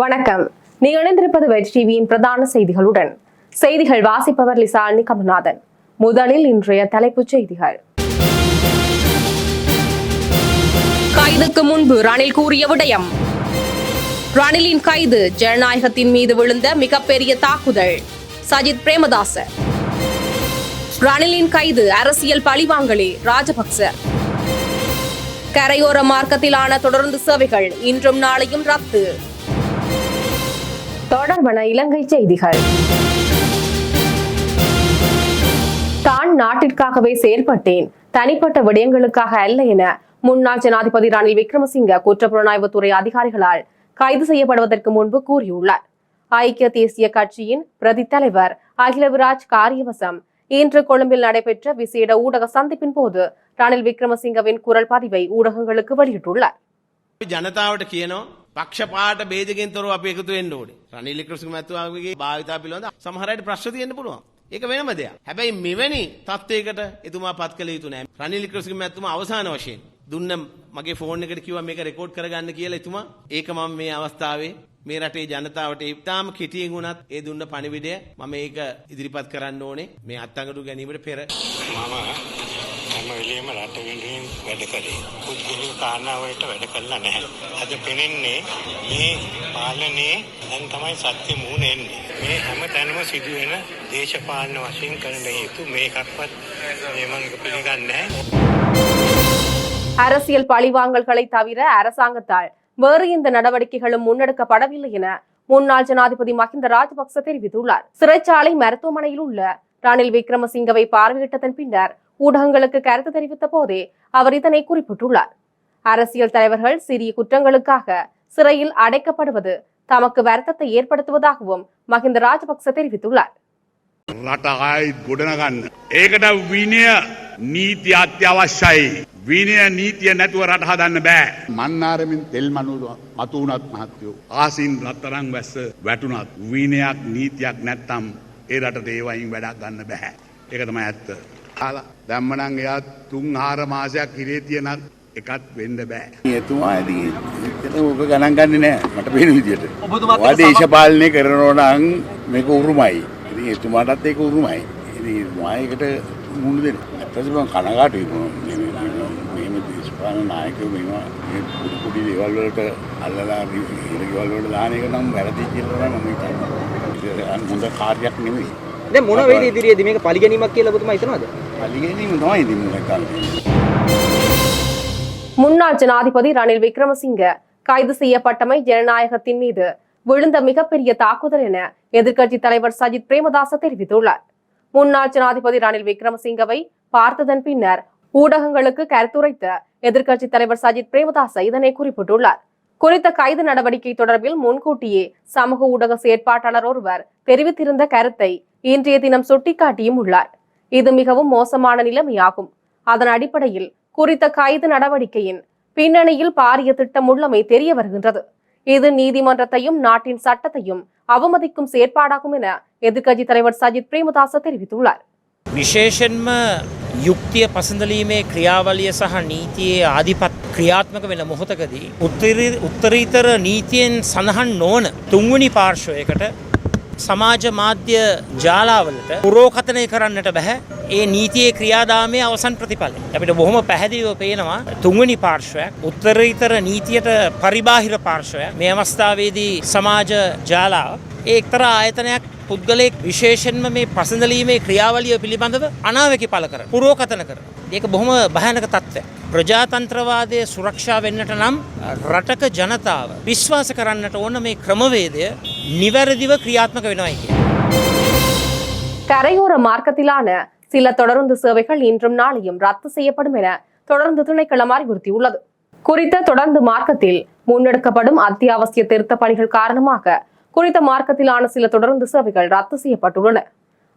வணக்கம். நீ இணைந்திருப்பது வெஜ் டிவியின் பிரதான செய்திகளுடன். செய்திகள் வாசிப்பவர் லிசாலினி கமல்நாதன் முதலில் இன்றைய தலைப்புச் செய்திகள். கைதுக்கு முன்பு ரணில் கூறிய விடயம். ரணிலின் கைது ஜனநாயகத்தின் மீது விழுந்த மிகப்பெரிய தாக்குதல். சஜித் பிரேமதாச. ரணிலின் கைது அரசியல் பழிவாங்கலே ராஜபக்ச. கரையோர மார்க்கத்திலான தொடர்ந்து சேவைகள் இன்றும் நாளையும் ரத்து. தொடர்பான இலங்கை செய்திகள். தான் நாட்டிற்காகவே செயல்பட்டேன் தனிப்பட்ட விடயங்களுக்காக அல்ல என முன்னாள் ஜனாதிபதி ரணில் விக்ரமசிங்க குற்றப்புலனாய்வுத்துறை அதிகாரிகளால் கைது செய்யப்படுவதற்கு முன்பு கூறியுள்ளார். ஐக்கிய தேசிய கட்சியின் பிரதி தலைவர் அகிலவிராஜ் காரியவசம் இன்று கொழும்பில் நடைபெற்ற விசேட ஊடக சந்திப்பின் போது ரணில் விக்ரமசிங்கவின் குரல் பதிவை ஊடகங்களுக்கு வெளியிட்டுள்ளார். ஜனதாவோட කියනවා පක්ෂපාට බේදකින් තොරව අප එකතු වෙන්න ඕනේ. රනිල් වික්‍රමසිංහ මැතිතුමාගේ භාවිතා පිළිබඳ සමහරවිට ප්‍රශ්න තියෙන්න පුළුවන්. ඒක වෙනම දෙයක්. හැබැයි මෙවැනි තත්ත්වයකට එතුමා පත් කළ යුතු නෑ. රනිල් වික්‍රමසිංහ මැතිතුමා අවසාන වශයෙන් දුන්න මගේ ෆෝන් එකට කිව්වා මේක රෙකෝඩ් කරගන්න කියලා එතුමා. ඒක මම මේ අවස්ථාවේ මේ රටේ ජනතාවට ඉතාම කෙටියෙන් වුණත් ඒ දුන්න පණිවිඩය මම ඒක ඉදිරිපත් කරන්න ඕනේ. මේ අත්අඟටු ගැනීමට පෙර මම හැම වෙලේම රට වෙනුවෙන් වැඩ කළේ. පුද්ගලික කාරණාවලට වැඩ කළා නැහැ. අද පෙනෙන්නේ මේ පාලනයේ දැන් තමයි සත්‍ය මුහුණ එන්නේ. මේ හැම තැනම සිදුවෙන දේශපාලන වශයෙන් කරන හේතු මේකක්වත් මේ මම ඒක පිළිගන්නේ නැහැ. அரசியல் பழிவாங்கல்களை தவிர அரசாங்கத்தால் வேறு எந்த நடவடிக்கைகளும் முன்னெடுக்கப்படவில்லை என முன்னாள் ஜனாதிபதி மஹிந்த ராஜபக்ச தெரிவித்துள்ளார் சிறைச்சாலை மருத்துவமனையில் உள்ள ரணில் விக்ரமசிங்கவை பார்வையிட்டதன் பின்னர் ஊடகங்களுக்கு கருத்து தெரிவித்த போதே அவர் இதனை குறிப்பிட்டுள்ளார் அரசியல் தலைவர்கள் சிறிய குற்றங்களுக்காக சிறையில் அடைக்கப்படுவது தமக்கு வருத்தத்தை ஏற்படுத்துவதாகவும் மஹிந்த ராஜபக்ச தெரிவித்துள்ளார் රට ආයිත් ගොඩනගන්න. ඒකට විනය නීති අත්‍යවශ්‍යයි. විනය නීතිය නැතුව රට හදන්න බෑ. මන්නාරමින් තෙල් මනුව මතුවනත් මහත්තයෝ. ආසින් රත්තරං වැස්ස වැටුනත් විනයක් නීතියක් නැත්තම් ඒ රට ඒවයින් වැඩක් ගන්න බැහැ. ඒක තම ඇත්ත. කාලා දැම්මනං එයාත් තුන් හාර මාසයක් හිරේ තියනත් එකත් වෙන්ඩ බෑ. එතුමා ඇති ඕක ගණන් ගන්න නෑ මට පේන විදියට. ඔයා දේශපාලනය කරනෝනං මේක උරුමයි. ඉතින් එතුමාටත් ඒක උරුමයි. ඉතින් මායකට මුණ දෙන ඇත්තටම කනගාටුයි මෙහෙම දේශපාලන නායකයෝ මේවා මේ පොඩි පොඩි දේවල් වලට අල්ලලා ඉරගෙවල් වලට දාන එක නම් වැරදි කියලා මම හිතනවා ඒක හොඳ කාර්යයක් නෙමෙයි. දැන් මොන වේද ඉදිරියේදී මේක පරිගැනීමක් කියලා ඔබතුමා හිතනවද? முன்னாள் ஜனாதிபதி ரணில் விக்ரமசிங்க கைது செய்யப்பட்டமை ஜனநாயகத்தின் மீது விழுந்த மிகப்பெரிய தாக்குதல் என எதிர்க்கட்சி தலைவர் சஜித் பிரேமதாச தெரிவித்துள்ளார். முன்னாள் ஜனாதிபதி ரணில் விக்ரமசிங்கவை பார்த்ததன் பின்னர் ஊடகங்களுக்கு கருத்துரைத்த எதிர்க்கட்சி தலைவர் சஜித் பிரேமதாச இதனை குறிப்பிட்டுள்ளார். குறித்த கைது நடவடிக்கை தொடர்பில் முன்கூட்டியே சமூக ஊடக செயற்பாட்டாளர் ஒருவர் தெரிவித்திருந்த கருத்தை இன்றைய தினம் சுட்டிக்காட்டியும் உள்ளார். இது மிகவும் மோசமான நிலைமையாகும் அதன் அடிப்படையில் குறித்த கைது நடவடிக்கையின் பின்னணியில் பாரிய திட்டம் உள்ளமை தெரிய வருகின்றது இது நீதிமன்றத்தையும் நாட்டின் சட்டத்தையும் அவமதிக்கும் செயற்பாடாகும் என எதிர்க்கட்சி தலைவர் சஜித் பிரேமதாச தெரிவித்துள்ளார் විශේෂෙන්ම යුක්තිය පසඳලීමේ ක්‍රියාවලිය සහ නීතියේ ආධිපත් ක්‍රියාත්මක වෙන මොහොතකදී උත්තර- උත්තරීතර නීතියෙන් සඳහන් නොවන තුන්වනි පාර්ශ්වයකට සමාජ මාධ්‍ය ජාලාවලට පුරෝකතනය කරන්නට බැහැ ඒ නීතියේ ක්‍රියාදාමය අවසන් ප්‍රතිඵල. අපිට බොහොම පැහැදිලිව පේනවා තුන්වනි පාර්ශ්වයක් උත්තරීතර නීතියට පරිබාහිර පාර්ශ්වයක් මේ අවස්ථාවේදී සමාජ ජාලාව ඒ එක්තරා ආයතනයක් පුද්ගලයෙක් විශේෂෙන්ම මේ පසඳලීමේ ක්‍රියාවලිය පිළිබඳව අනාවකි පල කර පුරෝකතන කර. ඒක බොහොම භයනක තත්ත්වය. ප්‍රජාතන්ත්‍රවාදය සුරක්ෂා වෙන්නට නම් රටක ජනතාව විශ්වාස කරන්නට ඕන මේ ක්‍රමවේදය නිවැරදිව ක්‍රියාත්මක වෙනවයි කිය. கரையோர மார்க்கத்திலான சில தொடருந்து சேவைகள் இன்றும் நாளையும் ரத்து செய்யப்படும் என தொடர்ந்து திணைக்களம் அறிவுறுத்தியுள்ளது குறித்த தொடர்ந்து மார்க்கத்தில் முன்னெடுக்கப்படும் அத்தியாவசிய திருத்த பணிகள் காரணமாக குறித்த மார்க்கத்திலான சில தொடருந்து சேவைகள் ரத்து செய்யப்பட்டுள்ளன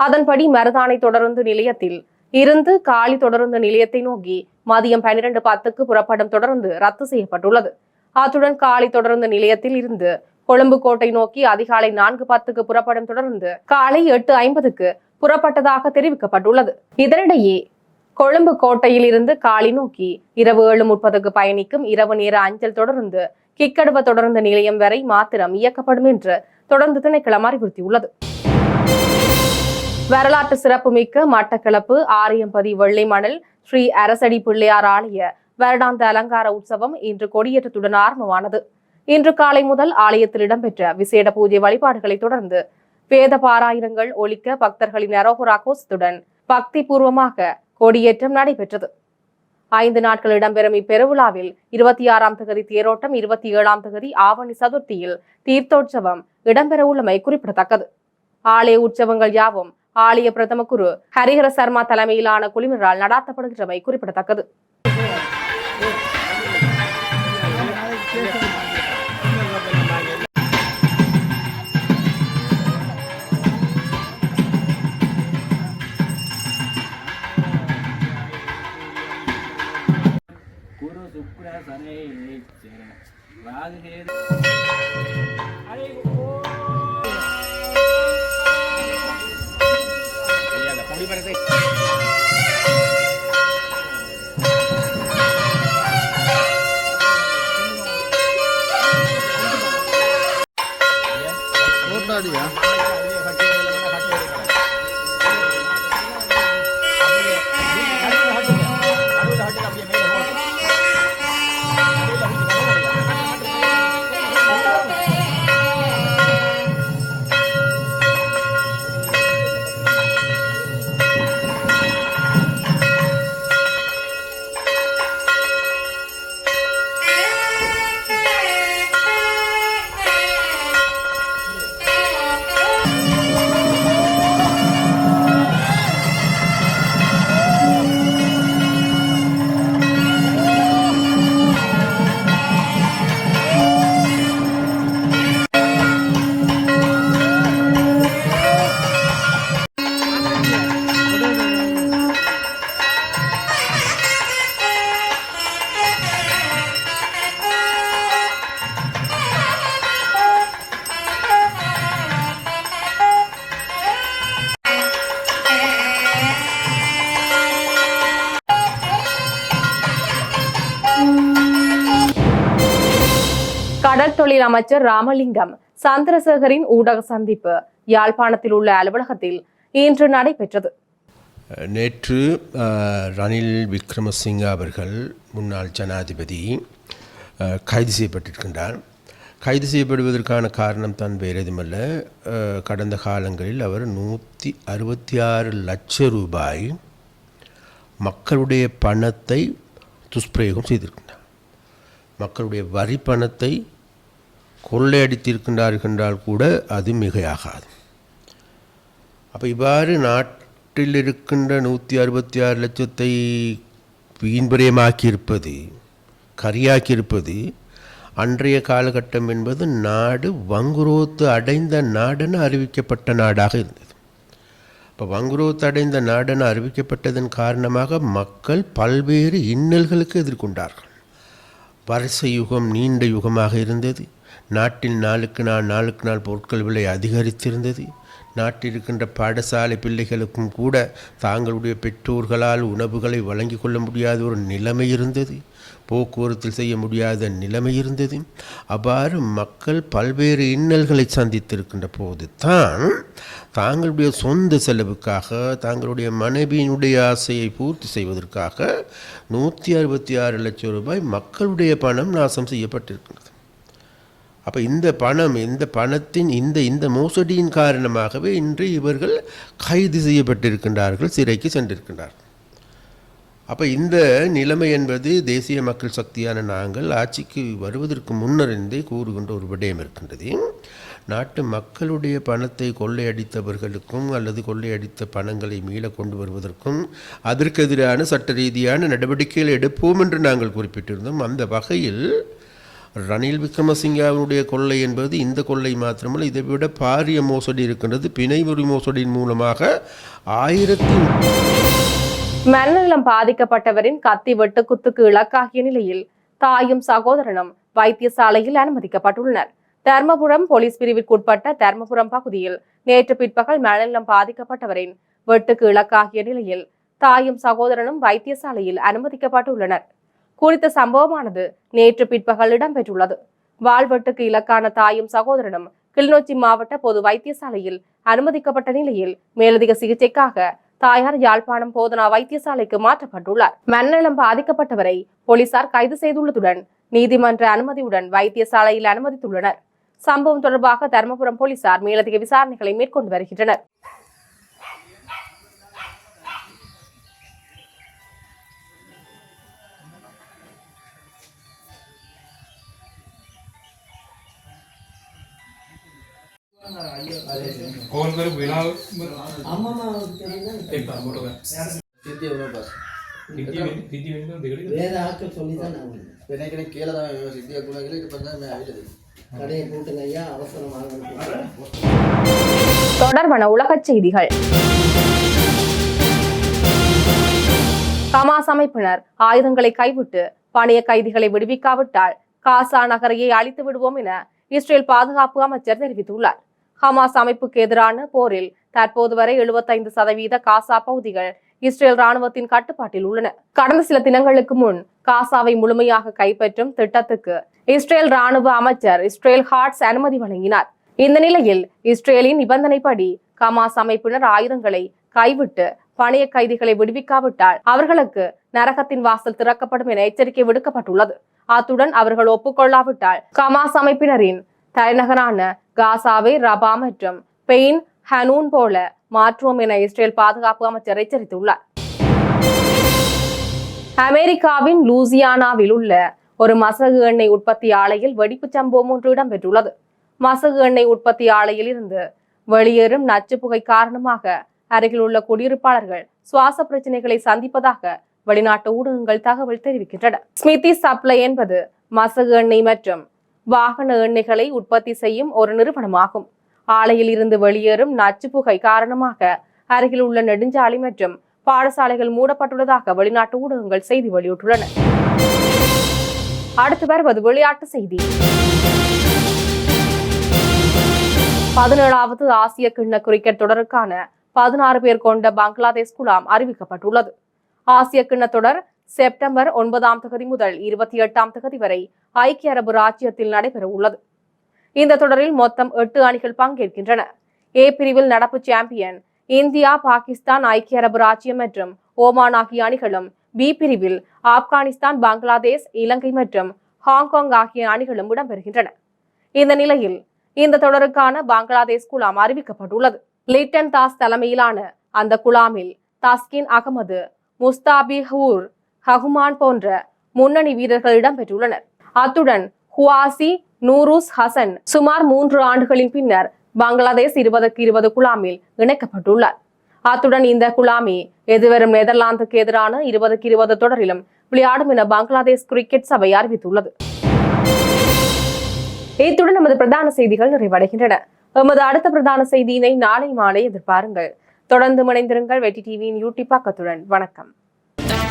அதன்படி மருதானை தொடருந்து நிலையத்தில் இருந்து காலி தொடருந்து நிலையத்தை நோக்கி மதியம் பன்னிரண்டு பத்துக்கு புறப்படும் தொடருந்து ரத்து செய்யப்பட்டுள்ளது அத்துடன் காலி தொடருந்து நிலையத்தில் இருந்து கொழும்பு கோட்டை நோக்கி அதிகாலை நான்கு பத்துக்கு புறப்படும் தொடர்ந்து காலை எட்டு ஐம்பதுக்கு புறப்பட்டதாக தெரிவிக்கப்பட்டுள்ளது. இதனிடையே கொழும்பு கோட்டையில் இருந்து காலி நோக்கி இரவு ஏழு முப்பதுக்கு பயணிக்கும் இரவு நேர அஞ்சல் தொடர்ந்து கிக்கடுவ தொடர்ந்த நிலையம் வரை மாத்திரம் இயக்கப்படும் என்று தொடர்ந்து திணைக்களம் அறிவுறுத்தியுள்ளது. வரலாற்று சிறப்புமிக்க மட்டக்களப்பு ஆரியம்பதி வெள்ளை மணல் ஸ்ரீ அரசடி பிள்ளையார் ஆலய வருடாந்த அலங்கார உற்சவம் இன்று கொடியேற்றத்துடன் ஆரம்பமானது. இன்று காலை முதல் ஆலயத்தில் இடம்பெற்ற விசேட பூஜை வழிபாடுகளை தொடர்ந்து வேத பாராயணங்கள் ஒழிக்க பக்தர்களின் அரோகுரா கோஷத்துடன் பக்தி பூர்வமாக கொடியேற்றம் நடைபெற்றது. ஐந்து நாட்கள் இடம்பெறும் இப்பெருவிழாவில் இருபத்தி ஆறாம் தகுதி தேரோட்டம் இருபத்தி ஏழாம் தகுதி ஆவணி சதுர்த்தியில் தீர்த்தோற்சவம் இடம்பெறவுள்ளமை குறிப்பிடத்தக்கது. ஆலய உற்சவங்கள் யாவும் ஆலய பிரதம குரு ஹரிஹர சர்மா தலைமையிலான குழுவினரால் நடாத்தப்படுகின்றமை குறிப்பிடத்தக்கது. ராகுகேது அமைச்சர் ராமலிங்கம் சந்திரசேகரின் ஊடக சந்திப்பு யாழ்ப்பாணத்தில் உள்ள அலுவலகத்தில் இன்று நடைபெற்றது. நேற்று ரணில் விக்ரமசிங்க அவர்கள் முன்னாள் ஜனாதிபதி கைது செய்யப்பட்டிருக்கின்றார். கைது செய்யப்படுவதற்கான காரணம் தான் வேறு எதுமல்ல கடந்த காலங்களில் அவர் நூற்றி அறுபத்தி ஆறு லட்சம் ரூபாய் மக்களுடைய பணத்தை துஷ்பிரயோகம் செய்திருக்கின்றார். மக்களுடைய வரி பணத்தை கொள்ளையடித்திருக்கின்றார்கள் என்றால் கூட அது மிகையாகாது. அப்போ இவ்வாறு நாட்டில் இருக்கின்ற நூற்றி அறுபத்தி ஆறு லட்சத்தை வீண்பிரயமாக்கியிருப்பது கரியாக்கியிருப்பது அன்றைய காலகட்டம் என்பது நாடு வங்குரோத்து அடைந்த நாடென அறிவிக்கப்பட்ட நாடாக இருந்தது. இப்போ வங்குரோத்து அடைந்த நாடென அறிவிக்கப்பட்டதன் காரணமாக மக்கள் பல்வேறு இன்னல்களுக்கு எதிர்கொண்டார்கள். வரிசை யுகம் நீண்ட யுகமாக இருந்தது. நாட்டில் நாளுக்கு நாள் நாளுக்கு நாள் பொருட்கள் விலை அதிகரித்திருந்தது. நாட்டில் இருக்கின்ற பாடசாலை பிள்ளைகளுக்கும் கூட தாங்களுடைய பெற்றோர்களால் உணவுகளை வழங்கி கொள்ள முடியாத ஒரு நிலைமை இருந்தது. போக்குவரத்தில் செய்ய முடியாத நிலைமை இருந்தது. அவ்வாறு மக்கள் பல்வேறு இன்னல்களை சந்தித்திருக்கின்ற போது தான் தாங்களுடைய சொந்த செலவுக்காக தாங்களுடைய மனைவியினுடைய ஆசையை பூர்த்தி செய்வதற்காக நூற்றி அறுபத்தி ஆறு லட்சம் ரூபாய் மக்களுடைய பணம் நாசம் செய்யப்பட்டிருக்கின்றது. அப்போ இந்த பணம் இந்த பணத்தின் இந்த இந்த மோசடியின் காரணமாகவே இன்று இவர்கள் கைது செய்யப்பட்டிருக்கின்றார்கள் சிறைக்கு சென்றிருக்கின்றார்கள் அப்போ இந்த நிலைமை என்பது தேசிய மக்கள் சக்தியான நாங்கள் ஆட்சிக்கு வருவதற்கு முன்னறிந்தே கூறுகின்ற ஒரு விடயம் இருக்கின்றது. நாட்டு மக்களுடைய பணத்தை கொள்ளையடித்தவர்களுக்கும் அல்லது கொள்ளையடித்த பணங்களை மீள கொண்டு வருவதற்கும் அதற்கு எதிரான சட்ட ரீதியான நடவடிக்கைகள் எடுப்போம் என்று நாங்கள் குறிப்பிட்டிருந்தோம். அந்த வகையில் ரணில் விக்ரமசிங்காவினுடைய கொள்ளை என்பது இந்த கொள்ளை மாத்திரமல்ல. இதை விட பாரிய மோசடி இருக்கின்றது. பிணைமுறி மோசடியின் மூலமாக ஆயிரத்தி மனநலம் பாதிக்கப்பட்டவரின் கத்தி வெட்டு குத்துக்கு இலக்காகிய நிலையில் தாயும் சகோதரனும் வைத்தியசாலையில் அனுமதிக்கப்பட்டுள்ளனர். தர்மபுரம் போலீஸ் பிரிவிற்குட்பட்ட தர்மபுரம் பகுதியில் நேற்று பிற்பகல் மனநலம் பாதிக்கப்பட்டவரின் வெட்டுக்கு இலக்காகிய நிலையில் தாயும் சகோதரனும் வைத்தியசாலையில் அனுமதிக்கப்பட்டுள்ளனர். குறித்த சம்பவமானது நேற்று பிற்பகல் இடம்பெற்றுள்ளது. வாழ்வெட்டுக்கு இலக்கான தாயும் சகோதரனும் கிளிநொச்சி மாவட்ட பொது வைத்தியசாலையில் அனுமதிக்கப்பட்ட நிலையில் மேலதிக சிகிச்சைக்காக தாயார் யாழ்ப்பாணம் போதனா வைத்தியசாலைக்கு மாற்றப்பட்டுள்ளார். மண்ணெளம் பாதிக்கப்பட்டவரை போலீசார் கைது செய்துள்ளதுடன் நீதிமன்ற அனுமதியுடன் வைத்தியசாலையில் அனுமதித்துள்ளனர். சம்பவம் தொடர்பாக தருமபுரம் போலீசார் மேலதிக விசாரணைகளை மேற்கொண்டு வருகின்றனர். வேற ஆட்கள் சொல்லி தான் நான் வந்தேன். கடையை ஐயா தொடர்பான உலகச் செய்திகள் ஹமாஸ் அமைப்பினர் ஆயுதங்களை கைவிட்டு பணைய கைதிகளை விடுவிக்காவிட்டால் காசா நகரையை அழித்து விடுவோம் என இஸ்ரேல் பாதுகாப்பு அமைச்சர் தெரிவித்துள்ளார் ஹமாஸ் அமைப்புக்கு எதிரான போரில் தற்போது வரை 75% சதவீத காசா பகுதிகள் இஸ்ரேல் ராணுவத்தின் கட்டுப்பாட்டில் உள்ளன. கடந்த சில தினங்களுக்கு முன் காசாவை முழுமையாக கைப்பற்றும் திட்டத்துக்கு இஸ்ரேல் ராணுவ அமைச்சர் இஸ்ரேல் ஹார்ட்ஸ் அனுமதி வழங்கினார். இந்த நிலையில் இஸ்ரேலின் நிபந்தனைப்படி ஹமாஸ் அமைப்பினர் ஆயுதங்களை கைவிட்டு பணைய கைதிகளை விடுவிக்காவிட்டால் அவர்களுக்கு நரகத்தின் வாசல் திறக்கப்படும் என எச்சரிக்கை விடுக்கப்பட்டுள்ளது. அத்துடன் அவர்கள் ஒப்புக்கொள்ளாவிட்டால் ஹமாஸ் அமைப்பினரின் தலைநகரான காசாவை ரபா மற்றும் பெயின் ஹனூன் போல மாற்றுவோம் என இஸ்ரேல் பாதுகாப்பு அமைச்சர் எச்சரித்துள்ளார். அமெரிக்காவின் லூசியானாவில் உள்ள ஒரு மசகு எண்ணெய் உற்பத்தி ஆலையில் வெடிப்புச் சம்பவம் ஒன்று இடம்பெற்றுள்ளது. மசகு எண்ணெய் உற்பத்தி ஆலையில் இருந்து வெளியேறும் நச்சு புகை காரணமாக அருகில் உள்ள குடியிருப்பாளர்கள் சுவாச பிரச்சனைகளை சந்திப்பதாக வெளிநாட்டு ஊடகங்கள் தகவல் தெரிவிக்கின்றன. ஸ்மிதி சப்ளை என்பது மசகு எண்ணெய் மற்றும் வாகன எண்ணெய்களை உற்பத்தி செய்யும் ஒரு நிறுவனமாகும். ஆலையில் இருந்து வெளியேறும் நச்சு புகை காரணமாக அருகில் உள்ள நெடுஞ்சாலை மற்றும் பாடசாலைகள் மூடப்பட்டுள்ளதாக வெளிநாட்டு ஊடகங்கள் செய்தி வெளியிட்டுள்ளன. அடுத்து வருவது விளையாட்டு செய்தி. பதினேழாவது ஆசிய கிண்ண கிரிக்கெட் தொடருக்கான பதினாறு பேர் கொண்ட பங்களாதேஷ் குழாம் அறிவிக்கப்பட்டுள்ளது. ஆசிய கிண்ண தொடர் செப்டம்பர் ஒன்பதாம் தேதி முதல் இருபத்தி எட்டாம் தேதி வரை ஐக்கிய அரபு ராஜ்யத்தில் நடைபெற உள்ளது. இந்த தொடரில் மொத்தம் எட்டு அணிகள் பங்கேற்கின்றன. ஏ பிரிவில் நடப்பு சாம்பியன் இந்தியா பாகிஸ்தான் ஐக்கிய அரபு ராஜ்யம் மற்றும் ஓமான் ஆகிய அணிகளும் பி பிரிவில் ஆப்கானிஸ்தான் பங்களாதேஷ் இலங்கை மற்றும் ஹாங்காங் ஆகிய அணிகளும் இடம்பெறுகின்றன. இந்த நிலையில் இந்த தொடருக்கான பங்களாதேஷ் குழாம் அறிவிக்கப்பட்டுள்ளது. லிட்டன் தாஸ் தலைமையிலான அந்த குழாமில் தஸ்கின் அகமது முஸ்தாபிஹூர் ஹகுமான் போன்ற முன்னணி வீரர்கள் இடம்பெற்றுள்ளனர். அத்துடன் ஹுவாசி நூருஸ் ஹசன் சுமார் மூன்று ஆண்டுகளின் பின்னர் பங்களாதேஷ் இருபதுக்கு இருபது குழாமில் இணைக்கப்பட்டுள்ளார். அத்துடன் இந்த குழாமி எதிர்வரும் நெதர்லாந்துக்கு எதிரான இருபதுக்கு இருபது தொடரிலும் விளையாடும் என பங்களாதேஷ் கிரிக்கெட் சபை அறிவித்துள்ளது. இத்துடன் நமது பிரதான செய்திகள் நிறைவடைகின்றன. எமது அடுத்த பிரதான செய்தியினை நாளை மாலை எதிர்பாருங்கள். தொடர்ந்து இணைந்திருங்கள். வெட்டி டிவியின் யூடியூப் பக்கத்துடன். வணக்கம்.